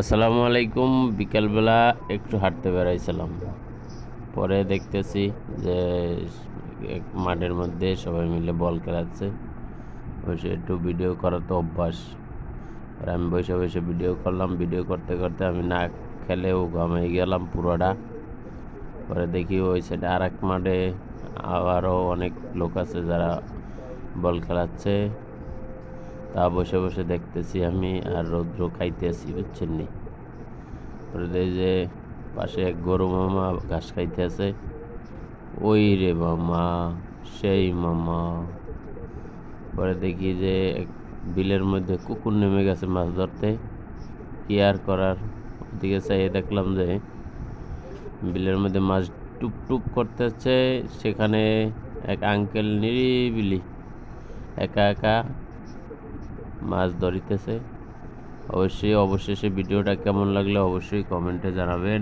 আসসালামু আলাইকুম। বিকেলবেলা একটু হাঁটতে বেড়াইছিলাম। পরে দেখতেছি যে মাঠের মধ্যে সবাই মিলে বল খেলাচ্ছে। বসে একটু ভিডিও করা তো অভ্যাস। আর আমি বসে বসে ভিডিও করলাম। ভিডিও করতে করতে আমি না খেলেও ঘামাই গেলাম পুরোটা। পরে দেখি ওই সাইডে আর এক মাঠে আবারও অনেক লোক আছে যারা বল খেলাচ্ছে। তা বসে বসে দেখতেছি আমি আর রৌদ্র খাইতেছি, বুঝছেন নি? যে পাশে এক গরু মামা ঘাস খাইতেছে। ওই রে মামা, সেই মামা। পরে দেখি যে এক বিলের মধ্যে কুকুর নেমে গেছে মাছ ধরতে। কি আর করার? ওদিকে চাইয়ে দেখলাম যে বিলের মধ্যে মাছ টুপ টুপ করতেছে, সেখানে এক আঙ্কেল নিরিবিলি একা একা মাছ ধরিতেছে। অবশ্যই অবশেষে ভিডিওটা কেমন লাগলে অবশ্যই কমেন্টে জানাবেন।